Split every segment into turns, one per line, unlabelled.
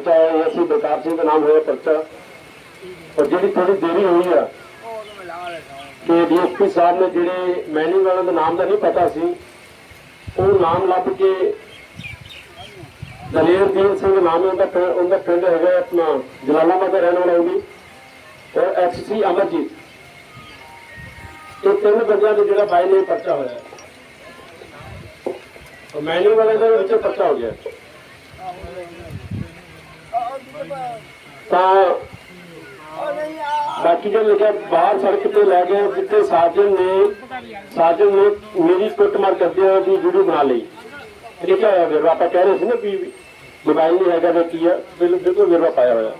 ਪਰਚਾ ਹੈ, ਅਸੀਂ ਬਲਕਾਰ ਸਿੰਘ ਦਾ ਨਾਮ ਹੋਇਆ ਪਰਚਾ। ਔਰ ਜਿਹੜੀ ਥੋੜੀ ਦੇਰੀ ਹੋਈ ਆ, ਕਿ ਡੀਐਸਪੀ ਸਾਹਿਬ ਨੇ ਜਿਹੜੇ ਮੈਨਿੰਗ ਵਾਲਿਆਂ ਦਾ ਨਾਮ ਦਾ ਨਹੀਂ ਪਤਾ ਸੀ, ਉਹ ਨਾਮ ਲੱਭ ਕੇ ਦਲੇਰਦੀਨ ਸਿੰਘ ਨਾਮ ਉਹਦਾ ਉਹਦਾ ਪਿੰਡ ਹੈਗਾ ਆਪਣਾ, ਜਲਾਲਾਬਾਦ ਦਾ ਰਹਿਣ ਵਾਲਾ ਉਹ ਵੀ। ਔਰ ਐਕਸੀ ਅਮਰਜੀਤ। ਇਹ ਤਿੰਨ ਬੰਦਿਆਂ ਦੇ ਜਿਹੜਾ ਬਾਈ ਨੇ ਪਰਚਾ ਹੋਇਆ। ਮੈਨਿੰਗ ਵਾਲੇ ਦਾ ਵਿੱਚ ਪਰਚਾ ਹੋ ਗਿਆ। ਤਾਂ ਬਾਕੀ ਜੋ ਲਿਖਿਆ ਬਾਹਰ ਸੜਕ ਤੇ ਲੈ ਗਏ ਜਿੱਥੇ ਸਾਜਨ ਨੇ ਸਾਜਨ ਨੇ ਮੇਰੀ ਕੁੱਟਮਾਰ ਕਰਦੇ ਹੋਏ ਦੀ ਵੀਡੀਓ ਬਣਾ ਲਈ। ਲਿਖਿਆ ਹੋਇਆ? ਫਿਰ ਆਪਾਂ ਕਹਿ ਰਹੇ ਸੀ ਨਾ ਵੀ ਮੋਬਾਈਲ ਨਹੀਂ ਹੈਗਾ ਤੇ ਕੀ ਆ ਬਿਲਕੁਲ ਵਿਰਵਾ ਪਾਇਆ ਹੋਇਆ।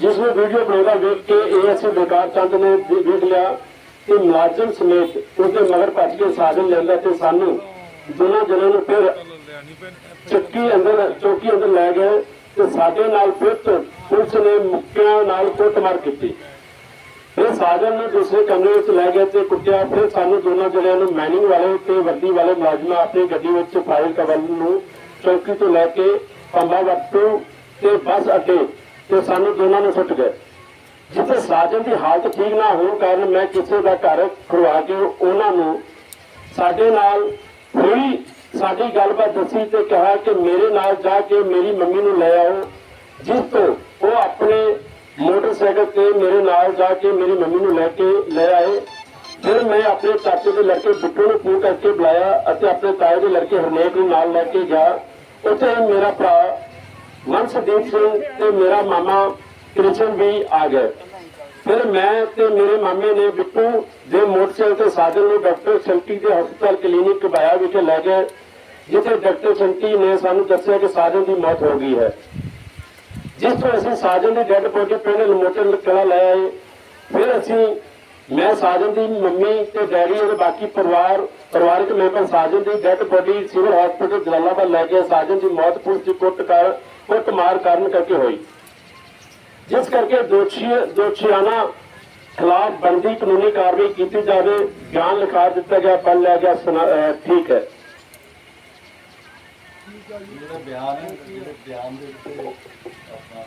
ਜਿਸ ਨੂੰ ਵੀਡੀਓ ਬਣਾਉਂਦਾ ਵੇਖ ਕੇ ਏਐਸਏ ਬੇਕਾਰ ਚੰਦ ਨੇ ਵੇਖ ਲਿਆ ਕਿ ਮੁਲਾਜ਼ਮ ਸਮੇਤ ਉਸਦੇ ਮਗਰ ਭੱਜ ਕੇ ਸਾਜਨ ਲੈਂਦਾ ਤੇ ਸਾਨੂੰ ਦੋਨਾਂ ਜਣਾਂ ਨੂੰ ਫਿਰ ਚੱਕੀ ਅੰਦਰ ਚੌਕੀ ਅੰਦਰ ਲੈ ਗਏ। ਤੇ ਸਾਡੇ ਨਾਲ ਫਿਰ ਤੋਂ ਪੁਲਿਸ ਨੇ ਮੁੱਕਿਆਂ ਨਾਲ ਕੁੱਟਮਾਰ ਕੀਤੀ। ਫਿਰ ਸਾਜਨ ਨੂੰ ਦੂਸਰੇ ਕਮਰੇ ਵਿੱਚ ਲੈ ਗਏ ਤੇ ਕੁੱਟਿਆ। ਫਿਰ ਸਾਨੂੰ ਦੋਨਾਂ ਜਣਿਆਂ ਨੂੰ ਮੈਨਿੰਗ ਵਾਲੇ ਤੇ ਵਰਦੀ ਵਾਲੇ ਮੁਲਾਜ਼ਮਾਂ ਆਪਣੀ ਗੱਡੀ ਵਿੱਚ ਫਾਇਲ ਕਵਲ ਨੂੰ ਚੌਕੀ ਤੋਂ ਲੈ ਕੇ ਪੰਬਾ ਵਰਤੋਂ ਤੇ ਬੱਸ ਅੱਡੇ ਤੇ ਸਾਨੂੰ ਦੋਨਾਂ ਨੂੰ ਸੁੱਟ ਗਏ। ਜਿੱਥੇ ਸਾਜਨ ਦੀ ਹਾਲਤ ਠੀਕ ਨਾ ਹੋਣ ਕਾਰਨ ਮੈਂ ਕਿਸੇ ਦਾ ਘਰ ਖੁਲਵਾ ਕੇ ਉਹਨਾਂ ਨੂੰ ਸਾਡੇ ਨਾਲ ਹੋਈ ਸਾਡੀ ਗੱਲਬਾਤ ਦੱਸੀ ਤੇ ਕਿਹਾ ਕਿ ਮੇਰੇ ਨਾਲ ਜਾ ਕੇ ਮੇਰੀ ਮੰਮੀ ਨੂੰ ਲੈ ਆਓ, ਜਿਸ ਤੋਂ ਉਹ ਆਪਣੇ ਮੋਟਰਸਾਈਕਲ ਤੇ ਮੇਰੇ ਨਾਲ ਜਾ ਕੇ ਮੇਰੀ ਮੰਮੀ ਨੂੰ ਲੈ ਕੇ ਲੈ ਆਏ। ਫਿਰ ਮੈਂ ਆਪਣੇ ਚਾਚੇ ਦੇ ਲੜਕੇ ਬਿੱਟੂ ਨੂੰ ਫੋਨ ਕਰਕੇ ਬੁਲਾਇਆ ਅਤੇ ਆਪਣੇ ਤਾਏ ਦੇ ਲੜਕੇ ਹਰਨੇਕ ਨੂੰ ਨਾਲ ਲੈ ਕੇ ਗਿਆ। ਉੱਥੇ ਮੇਰਾ ਭਰਾ ਮਨਸਦੀਪ ਸਿੰਘ ਤੇ ਮੇਰਾ ਮਾਮਾ ਕ੍ਰਿਸ਼ਨ ਵੀ ਆ ਗਏ। ਫਿਰ ਮੈਂ ਤੇ ਮੇਰੇ ਮਾਮੇ ਨੇ ਬਿੱਟੂ ਦੇ ਮੋਟਰਸਾਈਕਲ ਤੇ ਸਾਜਨ ਨੂੰ ਡਾਕਟਰ ਸ਼ੰਕੀ ਦੇ ਹਸਪਤਾਲ ਕਲੀਨਿਕ ਬਾਇਆ ਵਿਖੇ ਲੈ ਗਏ। ਜਿੱਥੇ ਡਾਕਟਰ ਸ਼ੰਕੀ ਨੇ ਸਾਨੂੰ ਦੱਸਿਆ ਕਿ ਸਾਜਨ ਦੀ ਮੌਤ ਹੋ ਗਈ ਹੈ। ਜਿਸ ਤੋਂ ਅਸੀਂ ਸਾਜਨ ਦੀ ਡੈੱਡ ਬੋਡੀ ਪਿੰਡ ਲਮੋਟਰ ਕਲਾ ਲੈ ਆਏ, ਫਿਰ ਅਸੀਂ, ਮੈਂ ਸਾਜਨ ਦੀ ਮੰਮੀ ਤੇ ਡੈਡੀ ਅਤੇ ਬਾਕੀ ਪਰਿਵਾਰ, ਪਰਿਵਾਰਕ ਮੈਂਬਰ ਸਾਜਨ ਦੀ dead body civil hospital Jalalabad ਲੈ ਕੇ ਸਾਜਨ ਦੀ ਮੌਤ ਪੁਲਿਸ ਦੀ ਕੁੱਟ ਕਰ ਕੁੱਟ ਮਾਰ ਕਾਰਨ ਕਰਕੇ ਹੋਈ। ਜਿਸ ਕਰਕੇ ਦੋਸ਼ੀ ਦੋਸ਼ੀਆਨਾ ਖਿਲਾਫ ਬਣਦੀ ਕਾਨੂੰਨੀ ਕਾਰਵਾਈ ਕੀਤੀ ਜਾਵੇ ਬਿਆਨ ਲਿਖਾ ਦਿੱਤਾ ਗਿਆ ਪਲ ਲਿਆ ਗਿਆ ਠੀਕ ਹੈ। ਠੀਕ ਹੈ
ਜਿਹੜਾ ਬਿਆਨ ਹੈ, ਜਿਹੜੇ ਬਿਆਨ ਦੇ ਉੱਤੇ ਆਪਣਾ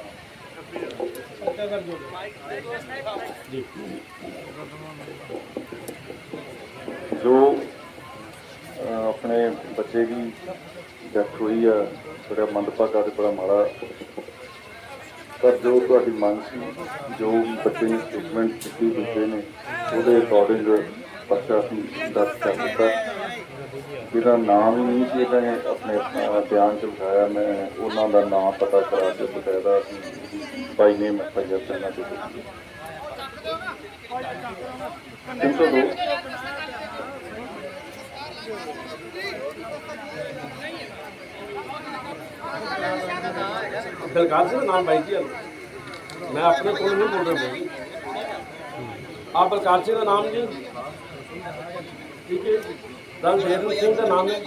ਜੋ ਆਪਣੇ ਬੱਚੇ ਦੀ ਡੈਥ ਹੋਈ ਆ, ਬੜਾ ਮੰਦਭਾਗਾ ਤੇ ਬੜਾ ਮਾੜਾ। ਪਰ ਜੋ ਤੁਹਾਡੀ ਮੰਗ ਸੀ, ਜੋ ਬੱਚੇ ਨੇ ਸਟੇਟਮੈਂਟ ਦਿੱਤੀ ਦਿੱਤੇ ਨੇ, ਉਹਦੇ ਅਕੋਰਡਿੰਗ ਪਰਚਾ ਅਸੀਂ ਦਰਜ ਕਰ ਦਿੱਤਾ। ਜਿਹਦਾ ਨਾਮ ਹੀ ਨਹੀਂ ਸੀ ਇਹਨਾਂ ਨੇ ਆਪਣੇ ਅਹ, ਬਿਆਨ ਚ ਲਿਖਾਇਆ ਮੈਂ ਉਹਨਾਂ ਦਾ ਨਾਮ ਪਤਾ ਕਰਾ ਕੇ ਬਕਾਇਦਾ ਬਾਈ ਨੇਮ ਐਫ ਆਈ ਆਰ ਕਰਨਾ ਤੇ ਤਿੰਨ ਸੌ ਦੋ
ਬਲਕਾਰ ਸਿੰਘ ਦਾ ਨਾਮ ਬਾਈ ਜੀ ਹੈ। ਮੈਂ ਆਪਣੇ ਕੋਲ ਨਹੀਂ ਬੋਲ ਰਿਹਾ ਬਾਈ ਆਪ ਬਲਕਾਰ ਸਿੰਘ ਦਾ ਨਾਮ ਜੀ ਠੀਕ ਹੈ ਸ਼ੇਰ ਸਿੰਘ ਦਾ ਨਾਮ ਹੈ।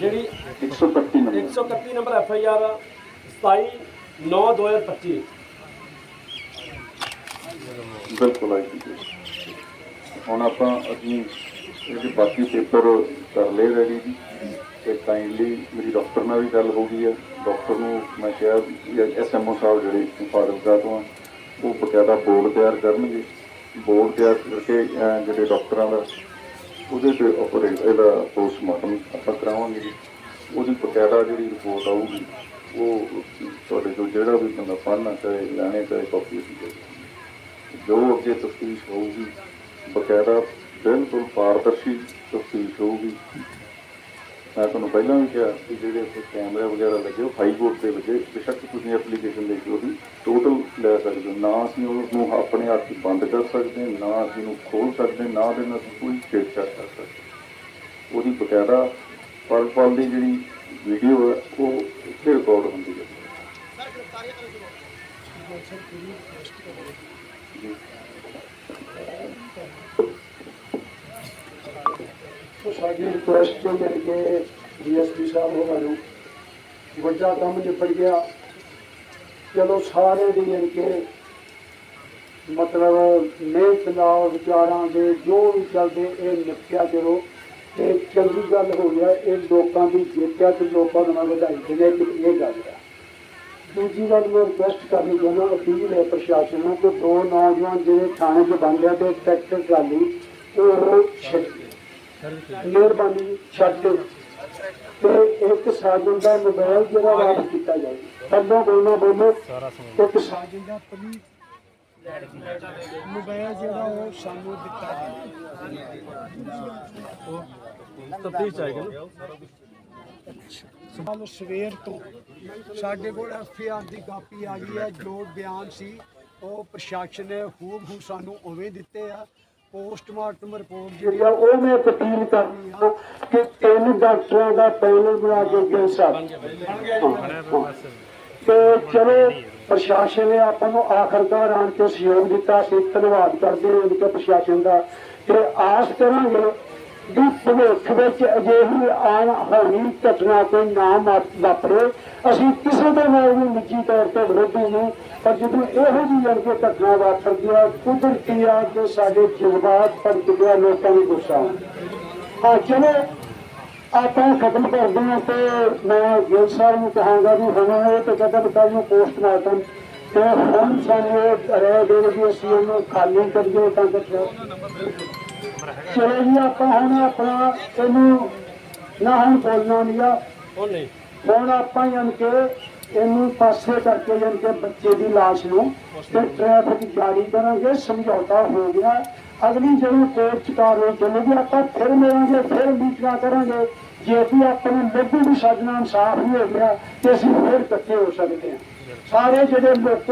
ਜਿਹੜੀ
131 number.
131 number F I R 27 9 2025
ਬਿਲਕੁਲ ਆਈ ਹੁਣ ਆਪਾਂ ਅਸੀਂ ਇਹਦੇ ਬਾਕੀ ਪੇਪਰ ਕਰ ਲਏ ਰੈਡੀ ਜੀ। ਤੇ ਕਾਈਂਡਲੀ ਮੇਰੀ ਡਾਕਟਰ ਨਾਲ ਵੀ ਗੱਲ ਹੋ ਗਈ ਹੈ। ਡਾਕਟਰ ਨੂੰ ਮੈਂ ਕਿਹਾ ਐਸਐਮਓ ਸਾਹਿਬ ਜਿਹੜੇ ਫਾਜ਼ਿਲਕਾ ਤੋਂ ਆ ਉਹ ਬਕਾਇਦਾ ਬੋਰਡ ਤਿਆਰ ਕਰਨਗੇ। ਬੋਰਡ ਤਿਆਰ ਕਰਕੇ ਜਿਹੜੇ ਡਾਕਟਰਾਂ ਦਾ, ਉਹਦੇ ਤੇ ਆਪਰੇਟ ਇਹਦਾ ਪੋਸਟਮਾਰਟਮ ਆਪਾਂ ਕਰਾਵਾਂਗੇ ਉਹਦੀ ਬਕਾਇਦਾ ਜਿਹੜੀ ਰਿਪੋਰਟ ਆਊਗੀ, ਉਹ ਤੁਹਾਡੇ ਤੋਂ ਜਿਹੜਾ ਵੀ ਬੰਦਾ ਪੜ੍ਹਨਾ ਚਾਹੇ, ਲੈਣੇ ਚਾਹੇ, ਕਾਪੀ ਦੇ ਜੋ ਅੱਗੇ ਤਫਤੀਸ਼ ਹੋਊਗੀ, ਬਕਾਇਦਾ ਬਿਲਕੁਲ ਪਾਰਦਰਸ਼ੀ ਤਫਤੀਸ਼ ਹੋਊਗੀ। ਮੈਂ ਤੁਹਾਨੂੰ ਪਹਿਲਾਂ ਵੀ ਕਿਹਾ ਕਿ ਜਿਹੜੇ ਇੱਥੇ ਕੈਮਰੇ ਵਗੈਰਾ ਲੱਗੇ ਉਹ ਹਾਈ ਕੋਰਟ ਦੇ ਵਿੱਚ ਬੇਸ਼ੱਕ ਤੁਸੀਂ ਐਪਲੀਕੇਸ਼ਨ ਦੇ ਕੇ ਉਹਦੀ ਟੋਟਲ ਲੈ ਸਕਦੇ ਹੋ। ਨਾ ਅਸੀਂ ਉਹਨੂੰ ਆਪਣੇ ਹੱਥ 'ਚ ਬੰਦ ਕਰ ਸਕਦੇ ਹਾਂ, ਨਾ ਅਸੀਂ ਉਹਨੂੰ ਖੋਲ ਸਕਦੇ ਹਾਂ, ਨਾ ਦੇ ਨਾਲ ਕੋਈ ਛੇੜਛਾੜ ਕਰ ਸਕਦੇ। ਉਹਦੀ ਬਕਾਇਦਾ ਪਲ ਪਲ ਦੀ ਜਿਹੜੀ ਵੀਡੀਓ ਹੈ ਉਹ ਇੱਥੇ ਰਿਕਾਰਡ ਹੁੰਦੀ ਹੈ। ਜੀ।
ਸਾਡੀ ਰਿਕੁਐਸਟ ਜੋ ਮਿਲ ਕੇ ਡੀਐਸਪੀ ਸਾਹਿਬ ਹੋਰਾਂ ਨੂੰ ਵੱਡਾ ਕੰਮ ਨਿਪਟ ਗਿਆ। ਚਲੋ ਸਾਰੇ ਦੀ ਮਿਲ ਕੇ ਮਤਲਬ ਮਿਹਨਤ ਨਾਲ ਵਿਚਾਰਾਂ ਦੇ ਜੋ ਵੀ ਚੱਲਦੇ ਇਹ ਨਿਪਟਿਆ ਚਲੋ ਤੇ ਚੰਗੀ ਗੱਲ ਹੋ ਗਿਆ। ਇਹ ਲੋਕਾਂ ਦੀ ਜਿੱਤਿਆ ਤੇ ਲੋਕਾਂ ਨੂੰ ਮੈਂ ਵਧਾਈ ਦਿੰਦਾ ਕਿ ਇਹ ਗੱਲ ਆ ਦੂਜੀ ਗੱਲ ਮੈਂ ਰਿਕਵੈਸਟ ਕਰਨੀ ਚਾਹੁੰਦਾ, ਅਪੀਲ ਹੈ ਪ੍ਰਸ਼ਾਸਨ ਨੂੰ ਕਿ ਦੋ ਨੌਜਵਾਨ ਜਿਹੜੇ ਥਾਣੇ 'ਚ ਬੰਦੇ ਆ ਤੇ ਟਰੈਕਟਰ ਟਰਾਲੀ, ਉਹ ਛੱਡ ਮਿਹਰਬਾਨੀ ਛੱਡ। ਤੇ ਇੱਕ ਸਾਜਨ ਦਾ ਮੋਬਾਈਲ ਜਿਹੜਾ ਵਾਪਸ ਕੀਤਾ ਜਾਵੇ। ਥੱਲੋਂ ਬੋਲਣਾ ਬੋਲੋ ਇੱਕ ਸਾਜਨ ਦਾ ਪਲੀਜ਼ ਮੋਬਾਈਲ ਜਿਹੜਾ ਉਹ ਸਾਨੂੰ ਦਿੱਤਾ ਜਾਵੇ
ਤਫਤੀਸ਼ ਚਾਹੀਦੀ ਨਾ।
ਕੱਲ ਸਵੇਰ ਤੋਂ ਸਾਡੇ ਕੋਲ ਦੀ ਕਾਪੀ ਆ ਗਈ ਹੈ ਜੋ ਬਿਆਨ ਸੀ ਉਹ ਪ੍ਰਸ਼ਾਸਨ ਨੇ ਹੂਬ ਹੂ ਸਾਨੂੰ ਉਵੇਂ ਦਿੱਤੇ ਆ। ਪੋਸਟਮਾਰਟਮ ਰਿਪੋਰਟ ਜਿਹੜੀ ਆ ਉਹ ਮੈਂ ਅਪੀਲ ਕਰਨੀ ਆ ਕਿ ਤਿੰਨ ਡਾਕਟਰਾਂ ਦਾ ਪੈਨਲ ਬਣਾ ਕੇ ਗਿਲ ਸਾਹਿਬ ਤੇ ਚਲੋ ਪ੍ਰਸ਼ਾਸਨ ਨੇ ਆਪਾਂ ਨੂੰ ਆਖਰਕਾਰ ਆਣ ਕੇ ਸਹਿਯੋਗ ਦਿੱਤਾ ਅਸੀਂ ਧੰਨਵਾਦ ਕਰਦੇ ਹਾਂ ਇਨਕੇ ਪ੍ਰਸ਼ਾਸਨ ਦਾ। ਤੇ ਆਸ ਕਰਾਂਗੇ ਵੀ ਭਵਿੱਖ ਵਿੱਚ ਅਜਿਹੀ ਆਣ ਹੋਣੀ ਘਟਨਾ ਕੋਈ ਨਾ ਵਾਪਰੇ, ਅਸੀਂ ਕਿਸੇ ਦੇ ਨਾਲ ਵੀ ਨਿੱਜੀ ਤੌਰ ਤੇ ਵਿਰੋਧੀ ਨਹੀਂ, ਪਰ ਜਦੋਂ ਇਹੋ ਜਿਹੀ ਜਨ ਘਟਨਾ ਵਾਪਰਦੀ ਆ ਕੁਦਰਤੀ ਆ ਕਿ ਸਾਡੇ ਜਜ਼ਬਾਤ ਪਰ ਚੁੱਕਿਆ ਲੋਕਾਂ ਨੂੰ ਗੁੱਸਾ ਆਉਂਦਾ। ਚਲੋ, ਆਪਾਂ ਖਤਮ ਕਰਦੇ ਹਾਂ ਤੇ ਮੈਂ ਗਿਲ ਸਾਹਿਬ ਨੂੰ ਕਹਾਂਗਾ ਵੀ ਹੁਣ ਇਹ ਤੇ ਕਦਮ ਕੱਲ ਨੂੰ ਪੋਸਟਮਾਰਟਮ, ਤੇ ਹੁਣ ਸਾਨੂੰ ਰਹਿ ਦੇ ਵੀ ਅਸੀਂ ਉਹਨੂੰ ਖਾਲੀ ਕਰੀਏ ਤਾਂ ਕਿ ਚਲੋ ਜੀ ਆਪਾਂ ਹੁਣ ਆਪਣਾ ਇਹਨੂੰ ਨਾ ਹੁਣ ਬੋਲਣਾ ਨਹੀਂ ਆ।
ਉਹ ਨਹੀਂ।
ਹੁਣ ਆਪਾਂ ਯਾਨੀ ਕਿ ਇਹਨੂੰ ਪਾਸੇ ਕਰਕੇ ਯਾਨੀ ਕਿ ਬੱਚੇ ਦੀ ਲਾਸ਼ ਨੂੰ ਤੇ ਟ੍ਰੈਫਿਕ ਜਾਰੀ ਕਰਾਂਗੇ ਸਮਝੌਤਾ ਹੋ ਗਿਆ। ਅਗਲੀ ਜਦੋਂ ਕੋਰਟ ਚ ਕਾਰਵਾਈ ਚੱਲੇਗੀ ਆਪਾਂ ਫਿਰ ਮਿਲਾਂਗੇ ਫਿਰ ਮੀਟਿੰਗਾਂ ਕਰਾਂਗੇ। ਜੇ ਵੀ ਆਪਾਂ ਨੂੰ ਲੱਗੂ ਵੀ ਸਾਜਣਾ ਇਨਸਾਫ ਨਹੀਂ ਹੋ ਗਿਆ ਤੇ ਅਸੀਂ ਫਿਰ ਇਕੱਠੇ ਹੋ ਸਕਦੇ ਹਾਂ। ਸਾਰੇ ਜਿਹੜੇ ਲੋਕ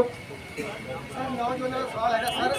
ਬਲਵਿੰਦਰ